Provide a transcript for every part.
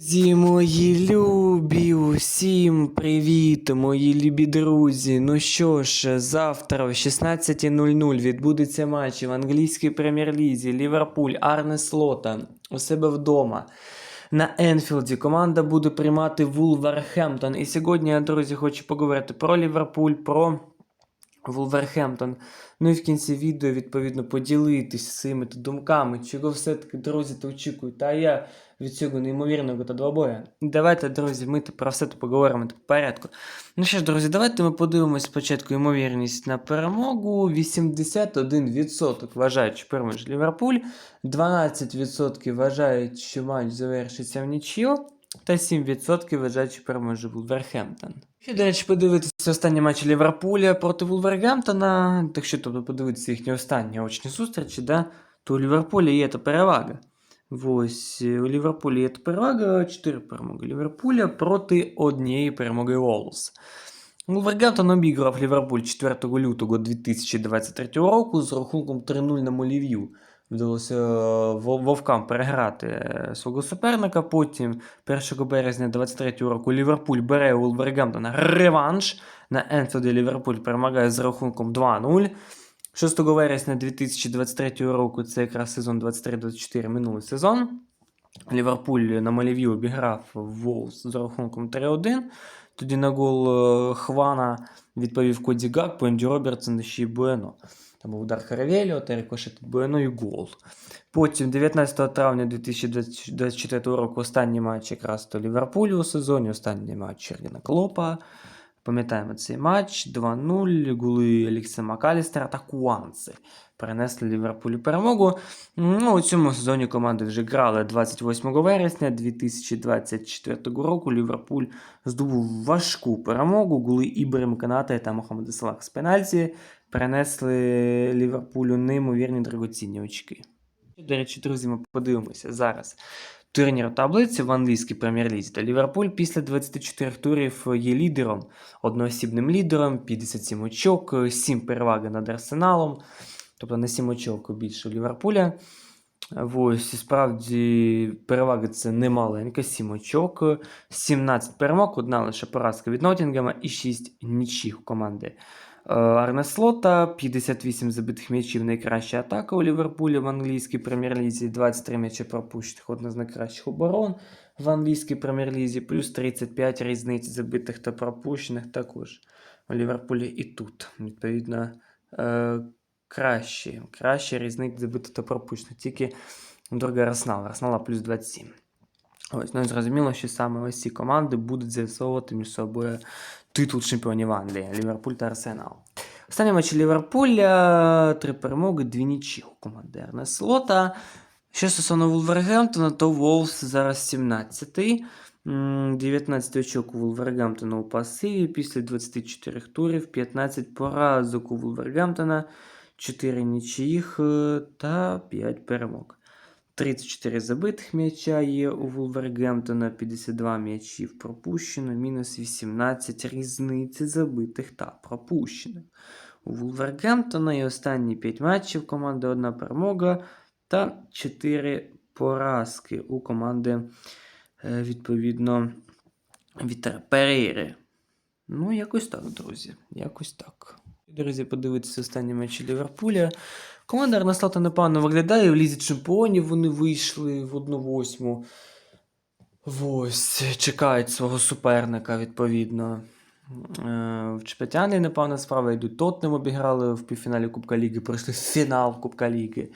Друзі, мої любі, усім привіт, мої любі друзі. Ну що ж, завтра о 16.00 відбудеться матч в англійській прем'єр-лізі Ліверпуль, Арне Слота у себе вдома. На Енфілді команда буде приймати Вулверхемптон. І сьогодні я, друзі, хочу поговорити про Ліверпуль, про Вулверхемптон. Ну і в кінці відео, відповідно, поділитися своїми думками, чого все-таки, друзі, то очікують. А я від цього неймовірного та двобоя. Давайте, друзі, ми про все тут поговоримо по порядку. Ну що ж, друзі, давайте ми подивимось спочатку ймовірність на перемогу. 81% вважають, що переможе Ліверпуль, 12% вважають, що матч завершиться в нічию, та 7% вважають, переможе Вулверхемптон. Ще, до речі, подивитися останні матчі Ліверпуля проти Вулвергемптона, так що тобто подивитися їхні останні очні зустрічі, да, то у Ліверпуля є та перевага. Ось у Ліверпулі є та перевага 4 перемоги Ліверпуля проти однієї перемоги Волс. Вулвергемптон обіграв Ліверпуль 4 лютого 2023 року з рахунком 3-0 на Молів'ю. Вдалося е, Вовкам переграти е, свого суперника. Потім 1 березня 2023 року Ліверпуль бере у Вулвергемптона реванш. На Енфілді Ліверпуль перемагає з рахунком 2-0. 6 вересня 2023 року, це якраз сезон 23-24 минулий сезон. Ліверпуль на Маліві обіграв Волс з рахунком 3-1. Тоді на гол е, Хвана відповів Коді Гакпо, Енді Робертсон ще й. Там був удар Харавеліо, та рикошет Буено і гол. Потім 19 травня 2024 року останній матч якраз то Ліверпулю у сезоні, останній матч Чергіна Клопа. Пам'ятаємо цей матч 2-0, голи Елікса Макалістера та Куанци принесли Ліверпулю перемогу. Ну, у цьому сезоні команди вже грали 28 вересня 2024 року. Ліверпуль здобув важку перемогу. Голи Ібрем Канате та Мохаммед Салах з пенальті принесли Ліверпулю неймовірні драгоцінні очки. До речі, друзі, ми подивимося зараз. Турнір таблиці в англійській прем'єр-лізі та Ліверпуль після 24 турів є лідером, одноосібним лідером, 57 очок, 7 переваги над Арсеналом, тобто на 7 очок більше Ліверпуля. Ось, і справді переваги це немаленька, 7 очок, 17 перемог, одна лише поразка від Ноттінгема і 6 нічих команди. Е, Арне Слота, 58 забитих м'ячів, найкраща атака у Ліверпулі в англійській прем'єр-лізі, 23 м'ячі пропущених, одна з найкращих оборон в англійській прем'єр-лізі, плюс 35 різниць забитих та пропущених також у Ліверпулі і тут. Відповідно, е, кращі, кращі різниць забитих та пропущених. Тільки друга Арсенал. Арсенала плюс 27. Ось, ну і зрозуміло, що саме ось ці команди будуть з'ясовувати між собою титул чемпіонів Англії Ліверпуль та Арсенал. Останні матчі Ліверпуля три перемоги, дві нічі у команди Слота. Що стосовно Вулвергемптона, то Волс зараз 17-й. М, 19 очок у Вулвергемптона у пасиві після 24 турів, 15 поразок у Вулвергемптона, 4 нічиїх е, та 5 перемог. 34 забитих м'яча є у Вулвергемптона, 52 м'ячів пропущено, мінус 18 різниці забитих та пропущених. У Вулвергемптона і останні 5 матчів команди одна перемога та 4 поразки у команди, е, відповідно, Вітер Перейри. Ну, якось так, друзі. Якось так. Друзі, подивитися останні матчі Ліверпуля. Команда Арнаслата непогано виглядає. В лізі чемпіонів вони вийшли в 1-8. Ось, чекають свого суперника, відповідно. Е, В Чепетяни непевна справа йдуть. Тотнем обіграли в півфіналі Кубка Ліги, пройшли в фінал Кубка Ліги.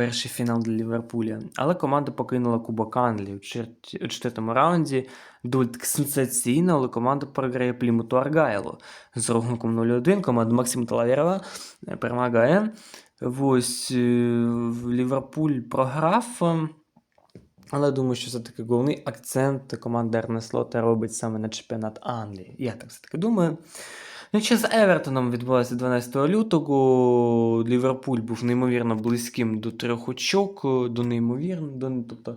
Перший фінал для Ліверпуля. Але команда покинула Кубок Англії у четвертому раунді. Доволі сенсаційно, але команда програє Плімуту Аргайлу з рахунком 0-1. Команда Максима Талавєрова е, перемагає. Ось е, Ліверпуль програв. Але думаю, що все-таки головний акцент команда Ерне Слота робить саме на чемпіонат Англії. Я так все-таки думаю. Ну, ще з Евертоном відбулося 12 лютого. Ліверпуль був неймовірно близьким до трьох очок, е, до неймовірно, до, тобто,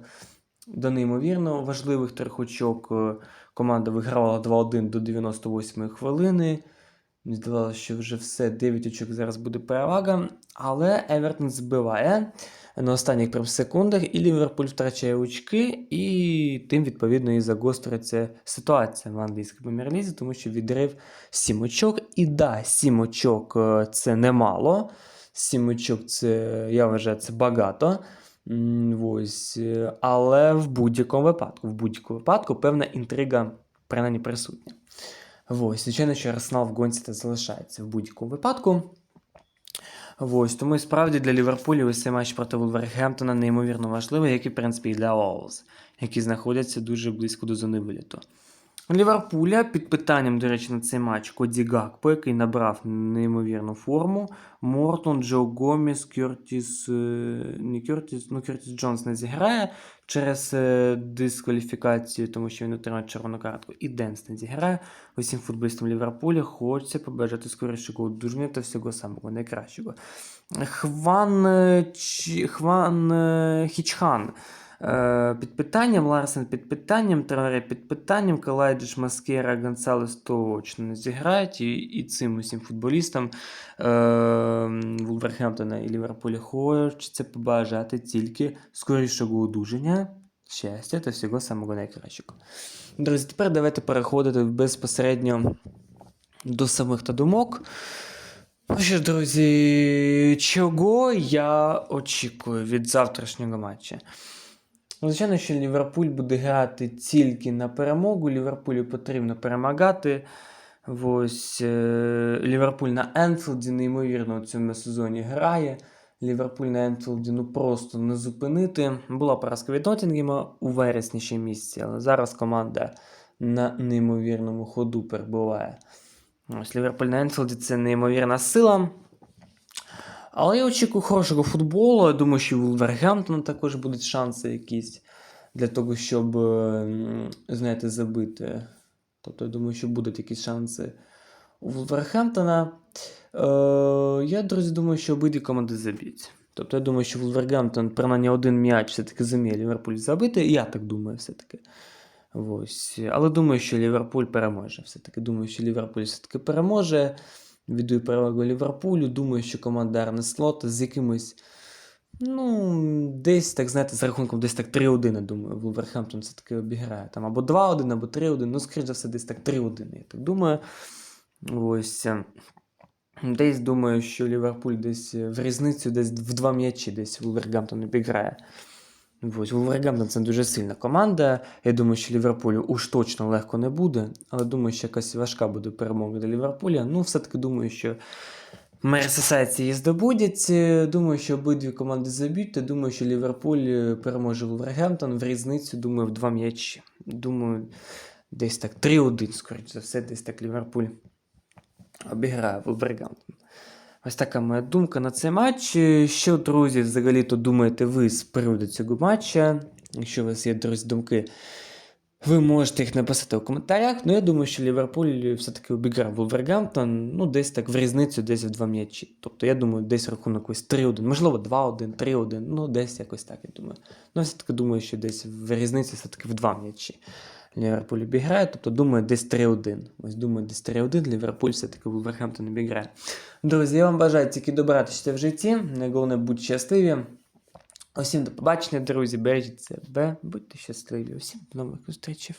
до неймовірно важливих трьох очок. Е, Команда вигравала 2-1 до 98 хвилини. Мені здавалося, що вже все, 9 очок зараз буде перевага. Але Евертон збиває. На останніх прям секундах, і Ліверпуль втрачає очки, і тим, відповідно, і загострюється ситуація в англійській прем'єр-лізі, тому що відрив 7 очок. І да, 7 очок е, це немало. 7 очок це, я вважаю, це багато. Ось. е, Але в будь-якому випадку, в будь-якому випадку певна інтрига принаймні присутня. Ось, звичайно, що Арсенал в гонці та залишається в будь-якому випадку. Ось, тому і справді для Ліверпулю ось цей матч проти Вулверхемптона неймовірно важливий, як і, в принципі, і для Олз, які знаходяться дуже близько до зони виліту. Ліверпуля під питанням, до речі, на цей матч Коді Гакпо, який набрав неймовірну форму. Мортон, Джо Гоміс, Кертіс, е, не Кертіс, ну Кертіс Джонс не зіграє через е, дискваліфікацію, тому що він отримав червону картку. І Денс не зіграє. Усім футболістам Ліверпуля хочеться побажати скорішого одужання та всього самого найкращого. Хван, е, Хван Хічхан. Е, Під питанням, Ларсен під питанням, Траоре під питанням, Калайдиш, Маскера, Гонсалес точно не зіграють. І, і цим усім футболістам е, Вулверхемптона і Ліверпуля хочеться побажати тільки скорішого одужання, щастя та всього самого найкращого. Друзі, тепер давайте переходити безпосередньо до самих та думок. Ну що ж, друзі, чого я очікую від завтрашнього матчу? Ну, Звичайно, що Ліверпуль буде грати тільки на перемогу. Ліверпулю потрібно перемагати. Ось е, Ліверпуль на Енфілді неймовірно у цьому сезоні грає. Ліверпуль на Енфілді ну просто не зупинити. Була поразка від Ноттінгема у вересні ще місці, але зараз команда на неймовірному ходу перебуває. Ось Ліверпуль на Енфілді це неймовірна сила. Але я очікую хорошого футболу. Я думаю, що у Вулвергемптона також будуть шанси якісь для того, щоб, е, знаєте, забити. Тобто, я думаю, що будуть якісь шанси у Вулвергемптона. Е, я, друзі, думаю, що обидві команди заб'ють. Тобто, я думаю, що Вулвергемптон принаймні один м'яч все-таки зуміє Ліверпуль забити. Я так думаю, все-таки. Ось. Але думаю, що Ліверпуль переможе. Все-таки думаю, що Ліверпуль все-таки переможе. Віддаю перевагу Ліверпулю. Думаю, що команда Арне Слот з якимось. Ну, десь, так знаєте, за рахунком десь так 3-1, я думаю, Вулверхемптон все-таки обіграє. Там або 2-1, або 3-1. Ну, скоріш за все, десь так 3-1, я так думаю. Ось. е, Десь думаю, що Ліверпуль десь е, в різницю, десь в два м'ячі десь Вулвергемптон обіграє. Ось, Вулвергемптон це дуже сильна команда. Я думаю, що Ліверпулю уж точно легко не буде, але думаю, що якась важка буде перемога для Ліверпуля. Ну, все-таки думаю, що Мерсесайці її здобудять. Думаю, що обидві команди заб'ють. Думаю, що Ліверпуль переможе Вулвергемптон в різницю, думаю, в два м'ячі. Думаю, десь так 3-1, скоріш за все, десь так Ліверпуль обіграє Вулвергемптон. Ось така моя думка на цей матч. Що, друзі, взагалі-то думаєте ви з приводу цього матча? Якщо у вас є, друзі, думки, ви можете їх написати у коментарях. Ну, я думаю, що Ліверпуль все-таки обіграв Вулвергемптон, ну, десь так в різницю, десь в два м'ячі. Тобто, я думаю, десь рахунок ось 3-1, можливо, 2-1, 3-1, ну, десь якось так, я думаю. Ну, я все-таки думаю, що десь в різниці все-таки в два м'ячі. Ліверпуль обіграє, тобто думаю, десь 3-1. Ось думаю, десь 3-1, Ліверпуль все-таки Вулверхемптон обіграє. Друзі, я вам бажаю тільки добратися в житті. Найголовніше будьте щасливі. Усім до побачення, друзі. Бережіть себе, будьте щасливі. Усім до нових зустрічей.